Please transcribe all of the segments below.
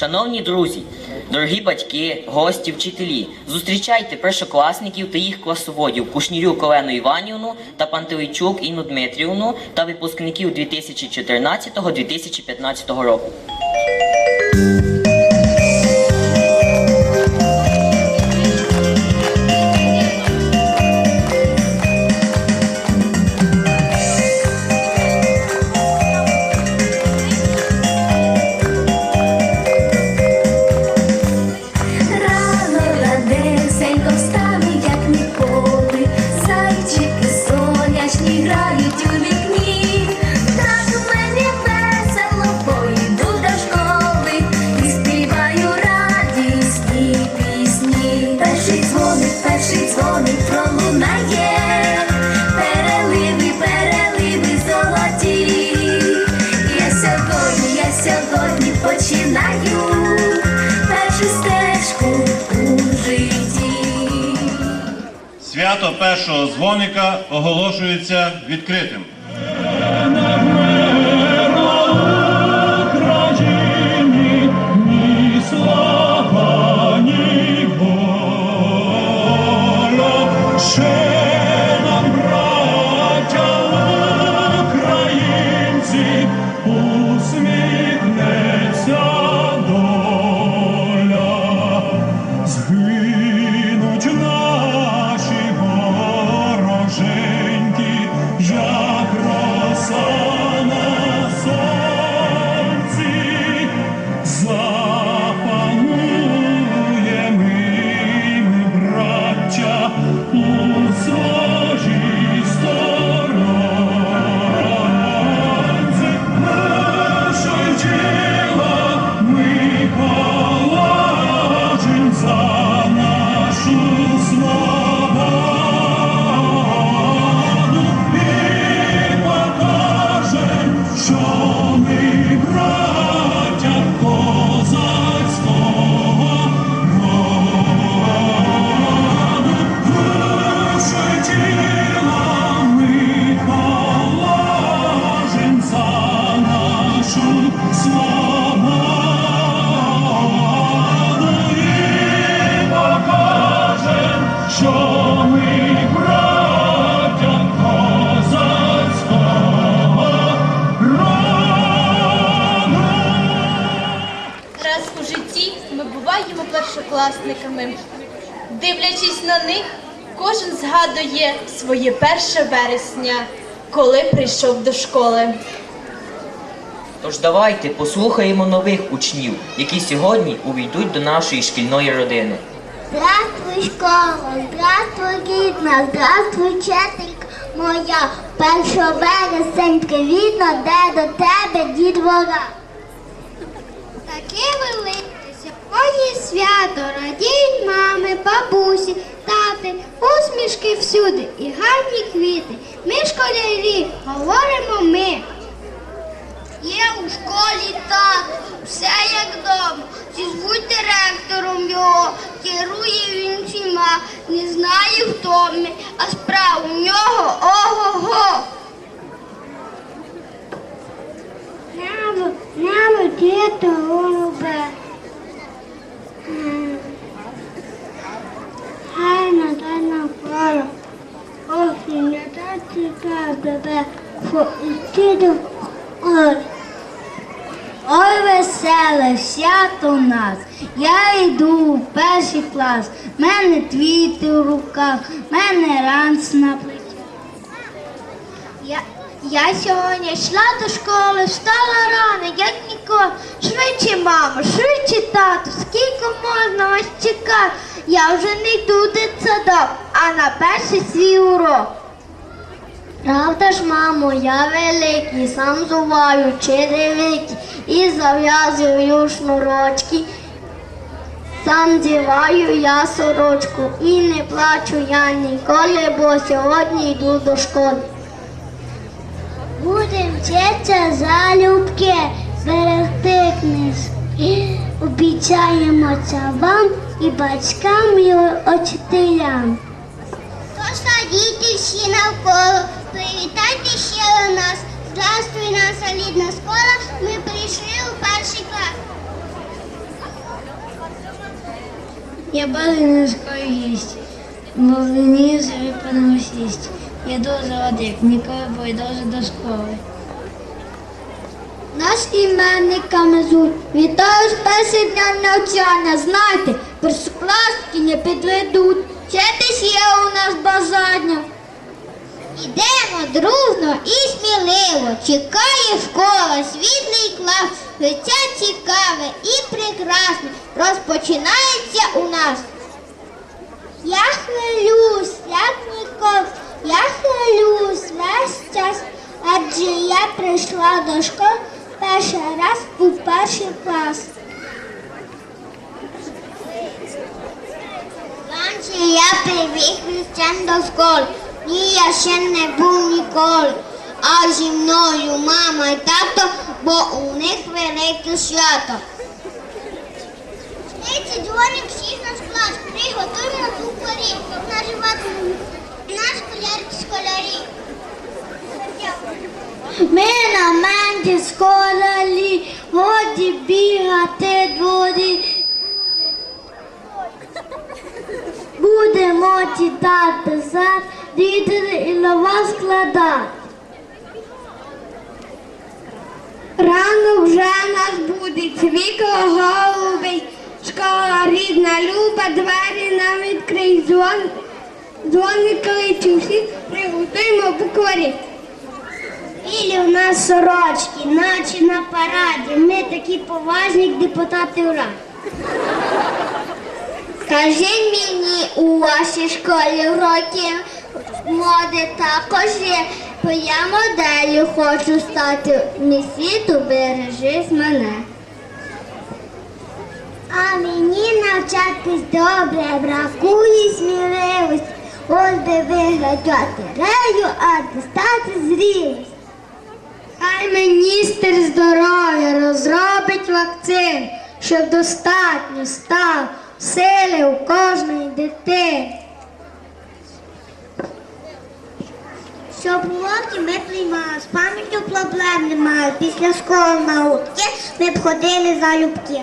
Шановні друзі, дорогі батьки, гості, вчителі, зустрічайте першокласників та їх класоводів Кушнірю Колену Іванівну та Пантелейчук Інну Дмитрівну та випускників 2014-2015 року. Свято першого дзвоника оголошується відкритим. 1 вересня, коли прийшов до школи. Тож давайте послухаємо нових учнів, які сьогодні увійдуть до нашої шкільної родини. Здравствуй, школа, здравствуй, рідна, здравствуй, четик моя. 1 вересень привітно, де до тебе дідвора. Таке велике сьогодні свято радіють мами, бабусі тати, усмішки всюди і гарні квіти. Ми школярі, говоримо ми. Є у школі тато, все як вдома. Зізвуть директором його, керує він всіма, не знає втоми, а справ у нього ого-го. Небо, небо, діти голубе. Гарна, гарна пора. Осінь, я так чекав тебе, що йти до школи. Ой, веселе свято нас. Я йду в перший клас. Мене твіти в руках, мене ранц на плечі. Я, я сьогодні йшла до школи, встала рано, як ніколи. Швидше, мамо, швидше, тату, скільки можна вас чекати? Я вже не йду в дитсадок, а на перший свій урок. Правда ж, мамо, я великий, сам зуваю черевики і зав'язую шнурочки. Сам діваю я сорочку і не плачу я ніколи, бо сьогодні йду до школи. Будем вчитися залюбки, берегти книжки. Обіцяємо це вам і батькам, і учителям. Тож діти всі навколо, привітайте ще у нас. Здравствуй, наша рідна школа, ми прийшли у перший клас. Я балинською їсть, бо в ній панемо сість. Я дуже радий, ніколи дуже до школи. Нас іменниками звуть. Вітаю з першим днем навчання. Знайте, першокласники не підведуть. Вчитись є у нас бажання. Ідемо дружно і сміливо. Чекає школа, світлий клас, життя цікаве і прекрасне. Розпочинається у нас. Я хвилюсь, як ніколи, я хвилюсь весь час, адже я прийшла до школи перший раз у перший клас. Вранці я прибіг християн до школи. Ні, я ще не був ніколи. А зі мною мама і тато, бо у них велике свято. Дивіться, дзвоник всіх наш клас. Приготуємо кухарі, наживати наш школяр школярі. Ми на менді школярі, годі бігати дворі. Будемо читати зад, літери і слова складати. Рано вже нас буде світло голубий, школа рідна, люба, двері нам відкрий дзвон. Дзвони кличу всіх, приготуємо букварі. Білі у нас сорочки, наче на параді. Ми такі поважні, як депутати ура. Скажіть мені у вашій школі уроки моди також є, бо я моделлю хочу стати. Мій світу бережись мене. А мені навчатись добре, бракує сміливості. Ось би виглядати рею, а дістати зрілість. Хай міністр здоров'я розробить вакцин, щоб достатньо став сили у кожної дитини. Щоб уроки ми приймали, з пам'яттю проблем немає. Після школи науки ми б ходили залюбки.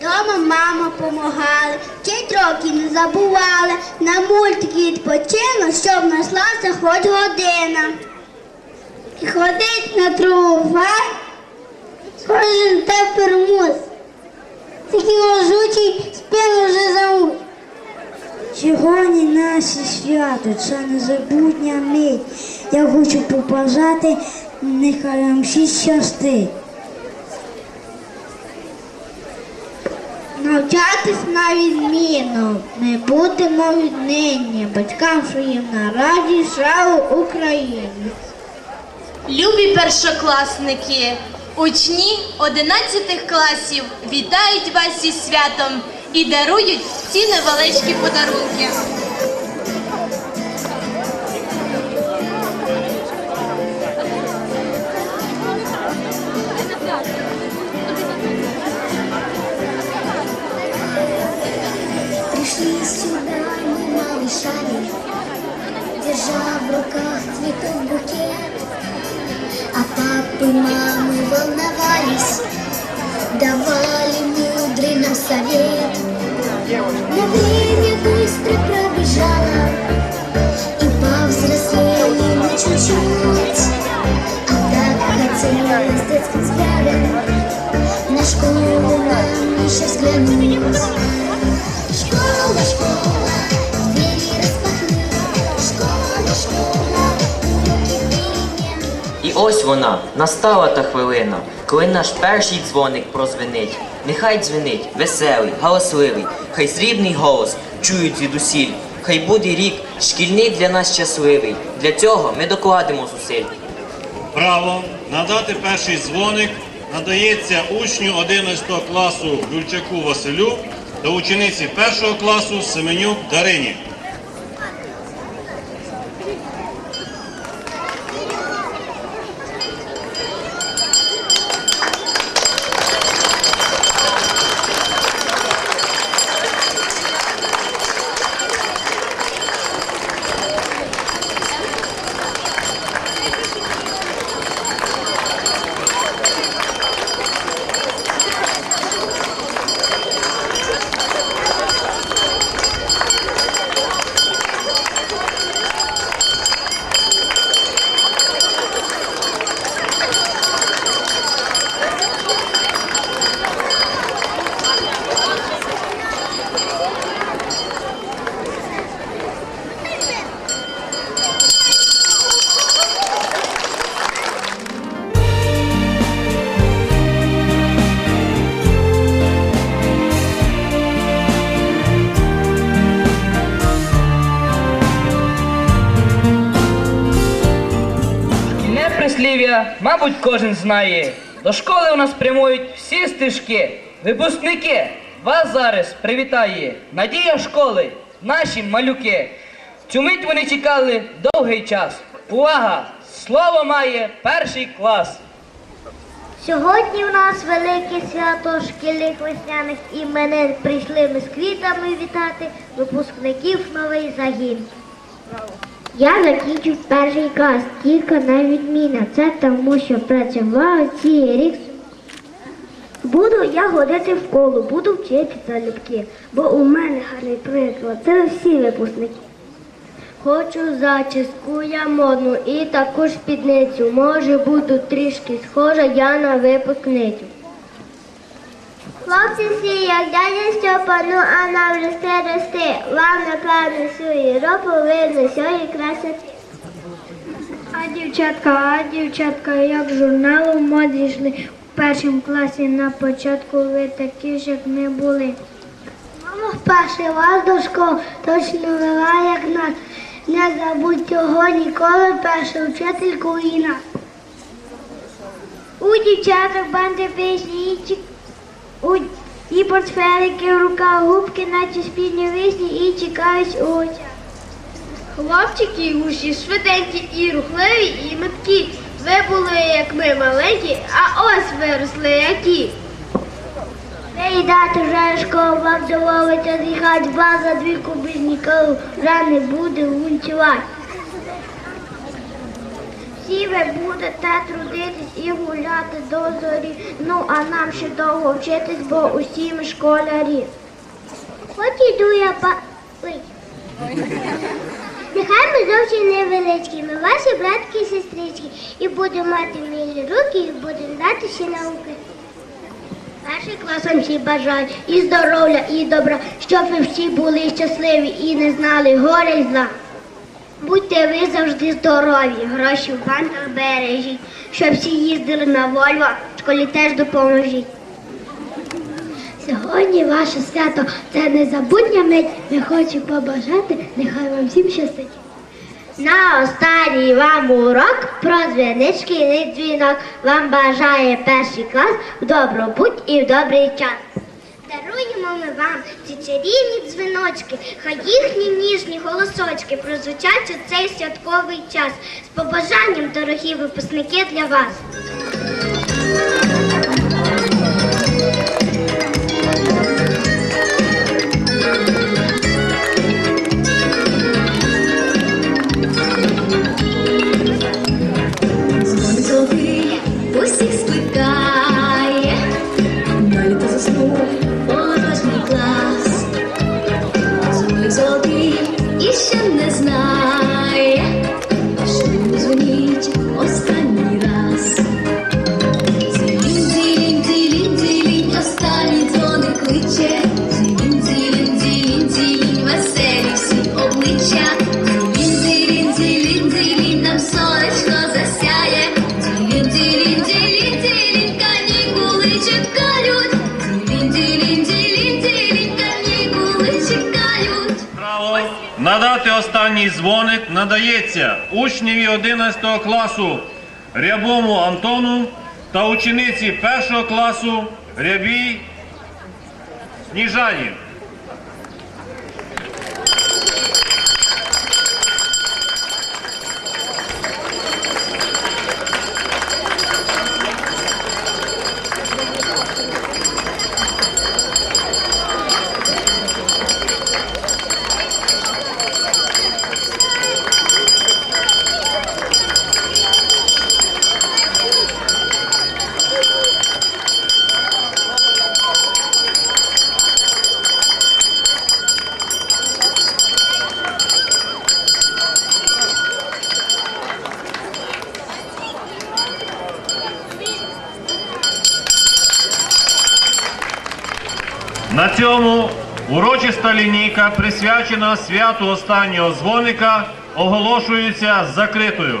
Дома мама помагала, вчить роки не забували, на мультики відпочинок, щоб наслася хоч година. І ходить на труфар, кожен тепер мус. Такий ложучий спину вже зовуть. Сьогодні наше свято, це незабутня мить. Я хочу побажати, нехай вам всі щастить. Навчатись на відміну. Ми будемо віднині батькам своїм на раді славу України. Любі першокласники, учні 11 класів вітають вас зі святом і дарують ці невеличкі подарунки. І ось вона, настала та хвилина, коли наш перший дзвоник прозвенить. Нехай дзвенить, веселий, галасливий, хай срібний голос чують звідусіль. Хай буде рік шкільний для нас щасливий. Для цього ми докладемо зусиль. Право надати перший дзвоник надається учню 11 класу Гульчаку Василю та учениці 1 класу Семенюк Дарині. Учнів'я, мабуть, кожен знає. До школи у нас прямують всі стежки. Випускники, вас зараз привітає надія школи, наші малюки. Цю мить вони чекали довгий час. Увага! Слово має перший клас. Сьогодні в нас велике свято шкільних весняних іменин. Прийшли ми з квітами вітати випускників новий загін. Я закінчив перший клас, тільки на відміна. Це тому, що працював цілий рік. Буду я ходити в школу, буду вчити залюбки, бо у мене гарний приклад. Це всі випускники. Хочу зачіску я модну і таку спідницю. Може буду трішки схожа я на випускницю. Хлопці всі, як дядя Степа, ну а нам рости рости. Вам напевно всю Європу видно сьогодні красоти. А дівчатка, а дівчатка, як журналу моді йшли в першому класі на початку ви такі ж, як не були. Мама вперше вас до школи точно вела, як нас. Не забудь цього ніколи, перша вчителька і нас. У дівчаток банди пісні у, і портфелики в руках, губки, наче спільні вісні і чекають у очах. Хлопчики усі швиденькі і рухливі, і меткі. Ви були, як ми маленькі, а ось виросли які. Не йдати вже школу, вам доводиться з'їхати два за дві куби ніколи вже не буде гунчувати. Всі ви будете трудитись і гуляти до зорі, ну а нам ще довго вчитись, бо усі ми школярі. От іду я па... Ой. Нехай ми зовсім невеличкі, ми ваші братки і сестрички, і будемо мати милі руки, і будемо дати ще науки. Перший клас вам всі бажаю і здоров'я, і добра, щоб ви всі були щасливі і не знали горя й зла. Будьте ви завжди здорові, гроші в банках бережіть, щоб всі їздили на Вольво, в школі теж допоможіть. Сьогодні ваше свято це незабутня мить. Я хочу побажати, нехай вам всім щастить. На останній вам урок про дзвінички і дзвінок вам бажає перший клас в добробут і в добрий час. Даруємо ми вам ці чарівні дзвіночки, хай їхні ніжні голосочки прозвучать у цей святковий час. З побажанням, дорогі випускники, для вас. Право надати останній дзвоник надається учневі 11 класу Рябому Антону та учениці 1 класу Рябій Сніжані. Лінійка присвячена святу останнього дзвоника оголошується закритою.